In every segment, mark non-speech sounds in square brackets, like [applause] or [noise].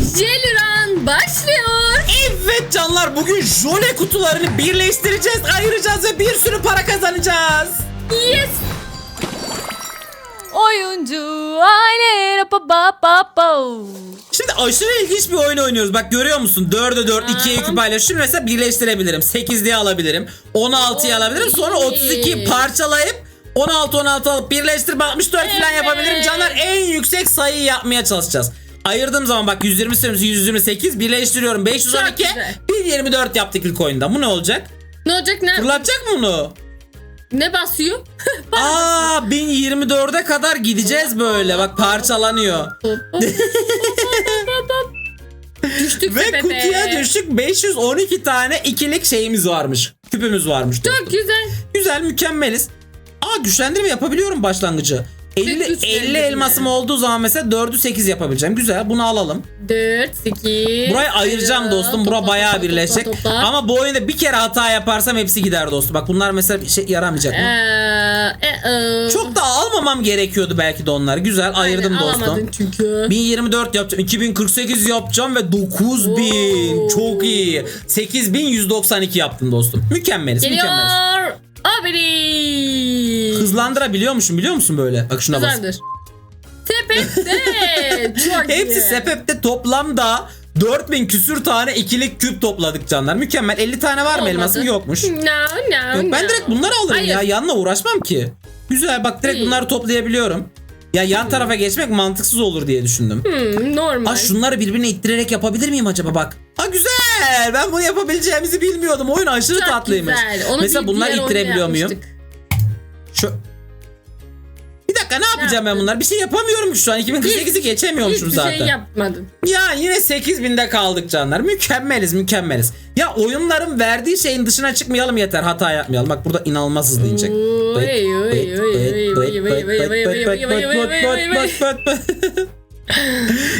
Jeliran başlıyor. Evet canlar bugün jöle kutularını birleştireceğiz, ayıracağız ve bir sürü para kazanacağız. Yes. Oyuncu aile pa pa pa pa. Şimdi aşırı ilginç bir oyun oynuyoruz. Bak görüyor musun? 4'e 4, 2'ye 2 paylaş. Şimdi mesela birleştirebilirim. 8 diye alabilirim. 16'yı alabilirim. Sonra 32'yi parçalayıp 16 16 alıp birleştirip 64 falan yapabilirim. Canlar en yüksek sayıyı yapmaya çalışacağız. Ayırdığım zaman bak 120 sürümüzü 128 birleştiriyorum. 512 güzel. 124 yaptık ilk oyunda. Bu ne olacak? Ne olacak ne? Fırlatacak mı bunu? Ne basıyor? [laughs] Aa 1024'e kadar gideceğiz böyle. Bak parçalanıyor. [laughs] Düştük Ve sepete. kutuya düştük 512 tane ikilik şeyimiz varmış. Küpümüz varmış. dostum. Çok güzel. Güzel mükemmeliz. Aa güçlendirme yapabiliyorum başlangıcı. 50, güçlendirme. 50 elmasım olduğu zaman mesela 4'ü 8 yapabileceğim. Güzel bunu alalım. 4, 8. Burayı ayıracağım dostum. Bura bayağı birleşecek. Ama bu oyunda bir kere hata yaparsam hepsi gider dostum. Bak bunlar mesela şey yaramayacak mı? Ee, Çok da almamam gerekiyordu belki de onları. Güzel ayırdım dostum. Alamadın çünkü. 1024 yapacağım. 2048 yapacağım ve 9000. Oo. Çok iyi. 8192 yaptım dostum. Mükemmeliz, Geliyor. mükemmeliz. Hızlandırabiliyormuşum biliyor musun böyle? Bak şuna bas. Hızlandır. Sepette. [laughs] Çok Hepsi sepette toplamda 4000 küsür tane ikilik küp topladık canlar. Mükemmel. 50 tane var mı Olmadı. elmasım yokmuş. No, no, Yok, ben no. direkt bunları alırım Hayır. ya. Yanına uğraşmam ki. Güzel bak direkt İyi. bunları toplayabiliyorum. Ya yan tarafa geçmek mantıksız olur diye düşündüm. Hmm, normal. Aa şunları birbirine ittirerek yapabilir miyim acaba bak. Ha güzel. Ben bunu yapabileceğimizi bilmiyordum. Oyun aşırı Çok tatlıymış. güzel. Onu Mesela bir bunları diğer oyunda ittirebiliyor muyum? yapmıştık dakika ne yapacağım ben bunlar? Bir şey yapamıyorum şu an. 2048'i geçemiyormuşum Hiçbir zaten. şey yapmadın. Ya yine 8000'de kaldık canlar. Mükemmeliz mükemmeliz. Ya oyunların verdiği şeyin dışına çıkmayalım yeter. Hata yapmayalım. Bak burada inanılmaz hızlı inecek.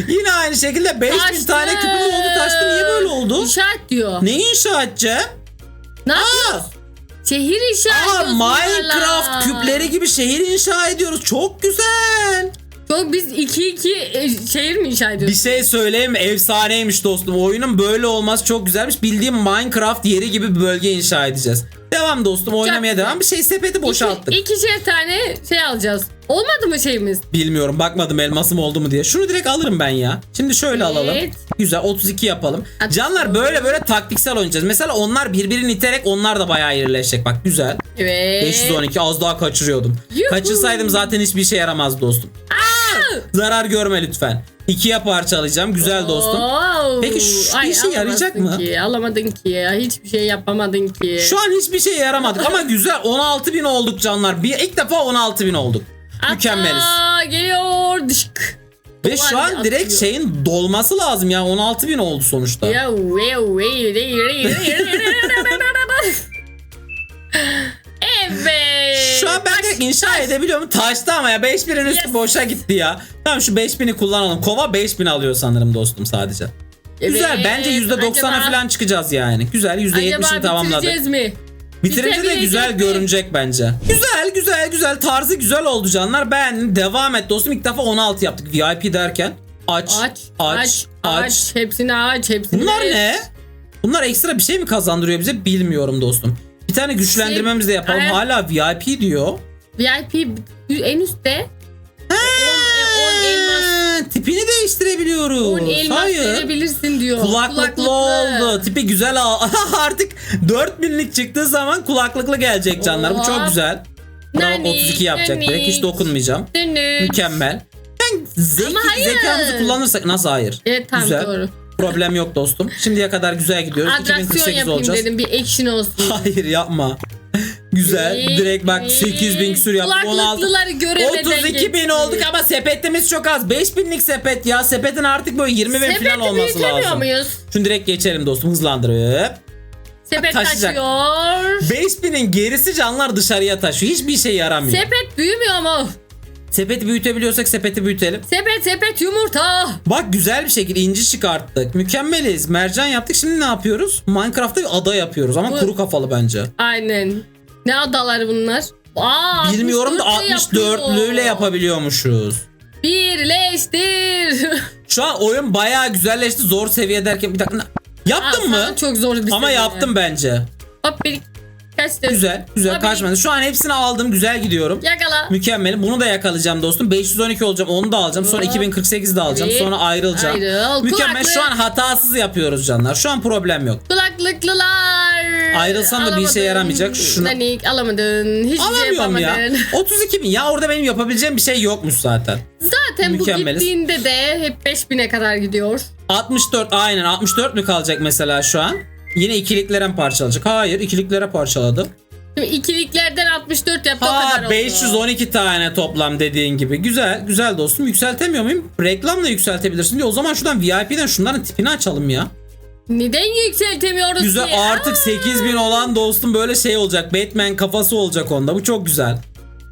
Yine aynı şekilde 5000 tane küpüm oldu taştı. Niye böyle oldu? İnşaat diyor. Ne inşaatçı? Ne yapıyorsun? Şehir inşa aa ediyorsun Minecraft bunlarla. küpleri gibi şehir inşa ediyoruz. Çok güzel. Çok biz 2-2 şehir mi inşa Bir ediyoruz? şey söyleyeyim mi? Efsaneymiş dostum. Oyunun böyle olması çok güzelmiş. Bildiğim Minecraft yeri gibi bir bölge inşa edeceğiz. Devam dostum oynamaya devam. Bir şey sepeti boşalttık. İki, ikişer tane şey alacağız. Olmadı mı şeyimiz? Bilmiyorum bakmadım elmasım oldu mu diye. Şunu direkt alırım ben ya. Şimdi şöyle Evet. alalım. Güzel 32 yapalım. Hadi. Canlar böyle böyle taktiksel oynayacağız. Mesela onlar birbirini iterek onlar da bayağı iyileşecek. Bak güzel. Evet. 512 az daha kaçırıyordum. Yuhu. Kaçırsaydım zaten hiçbir şey yaramaz dostum. Zarar görme lütfen. İkiye parçalayacağım. Güzel dostum. Oo. Peki şu bir işe yarayacak mı? Ki, alamadın ki ya. Hiçbir şey yapamadın ki. Şu an hiçbir şey yaramadık ama güzel 16 bin olduk canlar. Bir, ilk defa 16 bin olduk. Mükemmeliz. Ata geliyor. Dışk. Ve şu an direkt şeyin dolması lazım ya 16 bin oldu sonuçta. Ya, İnşa edebiliyorum. Taştı ama ya 5000'in üstü Yes. boşa gitti ya. Tamam şu 5000'i kullanalım. Kova 5000 alıyor sanırım dostum sadece. Güzel Evet, bence %90'a acaba- falan çıkacağız yani. Güzel %70'ini Acaba tamamladık. bitireceğiz mi? Bitirince de bitirebilecek güzel mi? görünecek bence. Güzel güzel güzel tarzı güzel oldu canlar. Beğendim. Devam et dostum. İlk defa 16 yaptık VIP derken. Aç Aç, aç aç. Hepsini aç, hepsini. Bunlar ne? Bunlar ekstra bir şey mi kazandırıyor bize bilmiyorum dostum. Bir tane güçlendirmemizi de yapalım. Evet. Hala VIP diyor. VIP en üstte. 10 elmas, Ha, tipini değiştirebiliyoruz. 10 elmas Hayır. verebilirsin diyor. Kulaklıklı, oldu. Tipi güzel. [laughs] Artık 4000'lik çıktığı zaman kulaklıklı gelecek canlar. Bu çok güzel. Bravo Nanik, 32 yapacak nanik. direkt. Hiç dokunmayacağım. Dönüş. Mükemmel. Ben zeki, zekamızı kullanırsak nasıl hayır? Evet tamam güzel. doğru. Problem yok dostum. Şimdiye kadar güzel gidiyoruz. Atraksiyon 2048 yapayım olacağız. dedim bir action olsun. [laughs] Hayır yapma. [laughs] Güzel. Direkt bak 8000 küsür yaptık. 16 Kulaklıkları göremeden 32 bin geçti. olduk ama sepetimiz çok az. 5000'lik sepet ya. Sepetin artık böyle 20 bin Sepeti falan olması büyütemiyor lazım. muyuz? Şunu direkt geçelim dostum hızlandırıp. Sepet taşıyacak. taşıyor. 5000'in gerisi canlar dışarıya taşıyor. Hiçbir şey yaramıyor. Sepet büyümüyor mu? Sepeti büyütebiliyorsak sepeti büyütelim. Sepet sepet yumurta. Bak güzel bir şekilde inci çıkarttık. Mükemmeliz. Mercan yaptık. Şimdi ne yapıyoruz? Minecraft'ta bir ada yapıyoruz ama Bu- kuru kafalı bence. Aynen. Ne adaları bunlar? Aa, Bilmiyorum da 64'le 64'lüyle yapıyor. yapabiliyormuşuz. Birleştir. [laughs] Şu an oyun bayağı güzelleşti. Zor seviye derken bir dakika. Yaptın Aa, mı? sana Çok zor bir Ama seviye. yaptım bence. Hop bir kaçtı. Güzel, güzel Abi. kaçmadı. Şu an hepsini aldım. Güzel gidiyorum. Yakala. Mükemmel. Bunu da yakalayacağım dostum. 512 olacağım. Onu da alacağım. Sonra Hop. 2048 de alacağım. Sonra ayrılacağım. Ayrıl. Mükemmel. Kulaklık. Şu an hatasız yapıyoruz canlar. Şu an problem yok. Kulaklıklar. Ayrılsam da bir işe yaramayacak. Şunu- Nanik alamadın. Hiçbir şey Alamıyorum ya. yapamadın. [laughs] 32 bin. Ya orada benim yapabileceğim bir şey yokmuş zaten. Zaten Mükemmeliz. bu gittiğinde de hep 5000'e kadar gidiyor. 64 aynen 64 mü kalacak mesela şu an? Yine ikiliklere mi parçalayacak? Hayır ikiliklere parçaladı. Şimdi ikiliklerden 64 yaptı o kadar Ha oldu. 512 tane toplam dediğin gibi. Güzel güzel dostum. Yükseltemiyor muyum? Reklamla yükseltebilirsin diyor. O zaman şuradan VIP'den şunların tipini açalım ya. Neden yükseltemiyoruz Güzel ki? artık Aa, 8000 olan dostum böyle şey olacak. Batman kafası olacak onda. Bu çok güzel.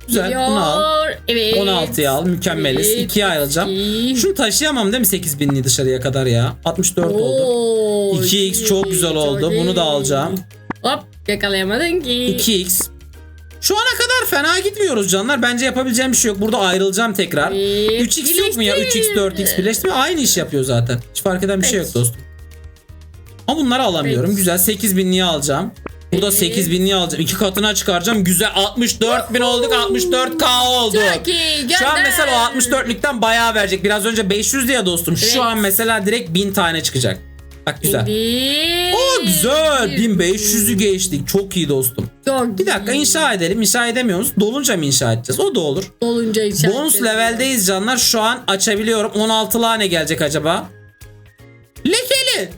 Güzel geliyor. bunu al. Evet. 16'ya al mükemmeliz. Evet, 2'ye ayrılacağım. iki. Şunu taşıyamam değil mi 8000'li dışarıya kadar ya? 64 oldu. Oo, 2x çok güzel oldu. çok Bunu da iyi. alacağım. Hop yakalayamadın ki. 2x. Şu ana kadar fena gitmiyoruz canlar. Bence yapabileceğim bir şey yok. Burada ayrılacağım tekrar. Evet, 3x yok mu ya? birleştir. 3x 4x birleştirme aynı iş yapıyor zaten. Hiç fark eden bir şey yok Evet. dostum. Ama bunları alamıyorum. Evet. Güzel 8000'liği alacağım. Burada Evet. 8000'liği alacağım. İki katına çıkaracağım. Güzel 64 bin olduk. 64k olduk. Çok iyi gönder. Şu an mesela o 64'lükten bayağı verecek. Biraz önce 500 diye dostum. Evet. Şu an mesela direkt 1000 tane çıkacak. Bak güzel. Şimdi- O güzel. 1500'ü geçtik. Çok iyi dostum. Çok Bir dakika iyi. inşa edelim. İnşa edemiyoruz. Dolunca mı inşa edeceğiz? O da olur. Dolunca inşa Bonus leveldeyiz canlar. Şu an açabiliyorum. 16'lığa ne gelecek acaba? Lekeli.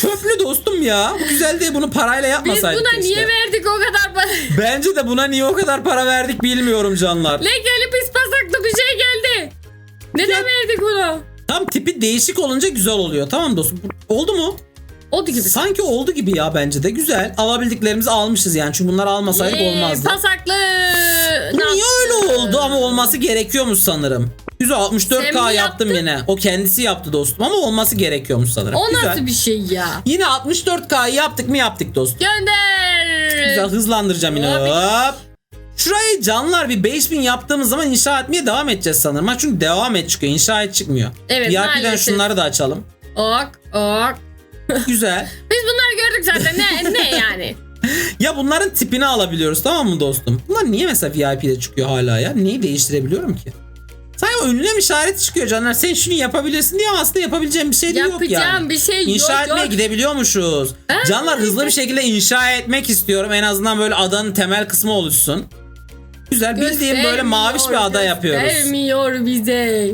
Çöplü dostum ya. Bu güzel değil. Bunu parayla Biz yapmasaydık buna keşke. niye verdik o kadar para? Bence de buna niye o kadar para verdik bilmiyorum canlar. Lekeli pis pasaklı bir şey geldi. Neden verdik bunu? Tam tipi değişik olunca güzel oluyor. Tamam dostum. Oldu mu? Oldu gibi. Sanki oldu gibi ya bence de. Güzel. Alabildiklerimizi almışız yani. Çünkü bunları almasaydık Yee, olmazdı. Pasaklı. Bu Ne niye öyle oldu ama olması gerekiyormuş sanırım. Güzel 64K Sen mi yaptım yaptın? yine. O kendisi yaptı dostum ama olması gerekiyormuş sanırım. O Güzel. nasıl bir şey ya? Yine 64K yaptık mı yaptık dostum. Gönder. Güzel hızlandıracağım yine. Abi. Hop. Şurayı canlar bir 5000 yaptığımız zaman inşa etmeye devam edeceğiz sanırım. Ha çünkü devam et çıkıyor. İnşa et çıkmıyor. Evet, VIP'den maalesef. şunları da açalım. Ok ok. Güzel. [laughs] Biz bunları gördük zaten. Ne ne yani? [laughs] Ya bunların tipini alabiliyoruz tamam mı dostum? Bunlar niye mesela VIP'de çıkıyor hala ya? Neyi değiştirebiliyorum ki? Sanki o ünlem işareti çıkıyor canlar. Sen şunu yapabilirsin diye aslında yapabileceğim bir şey de yok Yapacağım yani. bir şey İnşa yok etmeye yok. gidebiliyormuşuz. Ha, Canlar hızlı bir şekilde inşa etmek istiyorum. En azından böyle adanın temel kısmı oluşsun. Güzel bildiğim böyle maviş bir ada yapıyoruz. Göstermiyor bize.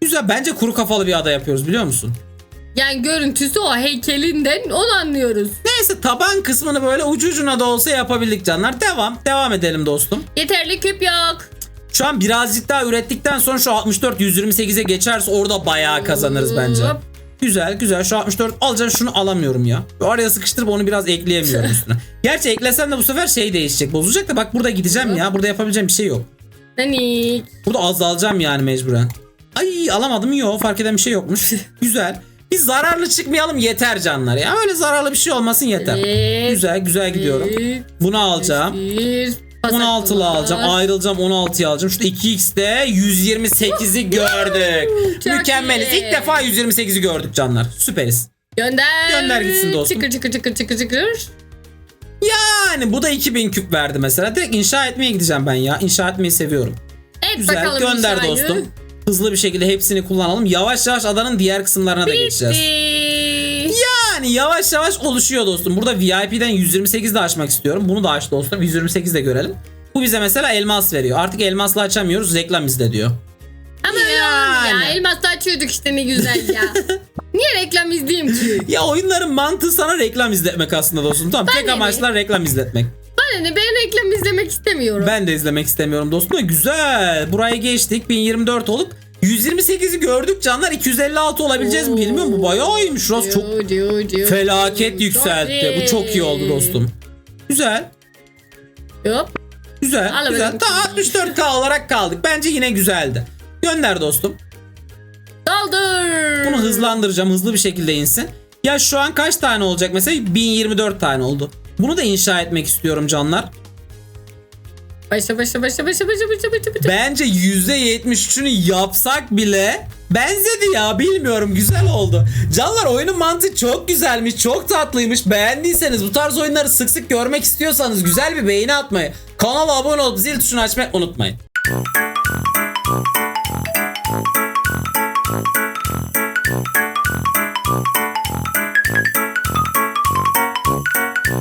Güzel bence kuru kafalı bir ada yapıyoruz biliyor musun? Yani görüntüsü o heykelinden onu anlıyoruz. Neyse taban kısmını böyle ucu ucuna da olsa yapabildik canlar. Devam. Devam edelim dostum. Yeterli küp yok. Şu an birazcık daha ürettikten sonra şu 64 128'e geçerse orada bayağı kazanırız bence. Güzel güzel şu 64 alacağım şunu alamıyorum ya. Araya sıkıştırıp onu biraz ekleyemiyorum [laughs] üstüne. Gerçi eklesem de bu sefer şey değişecek bozulacak da bak burada gideceğim ya. Burada yapabileceğim bir şey yok. Nanik. Burada azalacağım yani mecburen. Ay alamadım yok fark eden bir şey yokmuş. [laughs] güzel. Biz zararlı çıkmayalım yeter canlar ya. Öyle zararlı bir şey olmasın yeter. Evet. Güzel güzel gidiyorum. Bunu alacağım. Bir, 16'lı alacağım. Ayrılacağım 16'yı alacağım. Şurada 2x'de 128'i gördük. Çok Mükemmeliz. iyi. İlk defa 128'i gördük canlar. Süperiz. Gönder. Gönder gitsin dostum. Çıkır çıkır çıkır çıkır çıkır. Yani bu da 2000 küp verdi mesela. Direkt inşa etmeye gideceğim ben ya. İnşa etmeyi seviyorum. Evet Güzel bakalım gönder inşayı. dostum. Hızlı bir şekilde hepsini kullanalım. Yavaş yavaş adanın diğer kısımlarına da geçeceğiz. Bitti. Yani yavaş yavaş oluşuyor dostum. Burada VIP'den 128 de açmak istiyorum. Bunu da aç dostum. 128 de görelim. Bu bize mesela elmas veriyor. Artık elmasla açamıyoruz. Reklam izle diyor. Ama öyle oldu ya. Yani. Elmas'ta açıyorduk işte ne güzel ya. [laughs] Niye reklam izleyeyim ki? Ya oyunların mantığı sana reklam izletmek aslında dostum. Tamam tek ne? amaçlar reklam izletmek. Bana ne ben reklam izlemek istemiyorum. Ben de izlemek istemiyorum dostum. da Güzel. Burayı geçtik. 1024 olup 128'i gördük canlar. 256 olabileceğiz mi bilmiyorum. Bu bayağı iyiymiş. Şurası çok felaket yükseltti. Bu çok iyi oldu dostum. Güzel. Hop. Güzel. Güzel. Ta 64K olarak kaldık. Bence yine güzeldi. Gönder dostum. Doldur. Bunu hızlandıracağım. Hızlı bir şekilde insin. Ya şu an kaç tane olacak mesela? 1024 tane oldu. Bunu da inşa etmek istiyorum canlar. Başla başla başla başla başla başla başla. başla. Bence %73'ünü yapsak bile benzedi ya bilmiyorum güzel oldu. Canlar oyunun mantığı çok güzelmiş çok tatlıymış. Beğendiyseniz bu tarz oyunları sık sık görmek istiyorsanız güzel bir beğeni atmayı, kanala abone olup zil tuşunu açmayı unutmayın.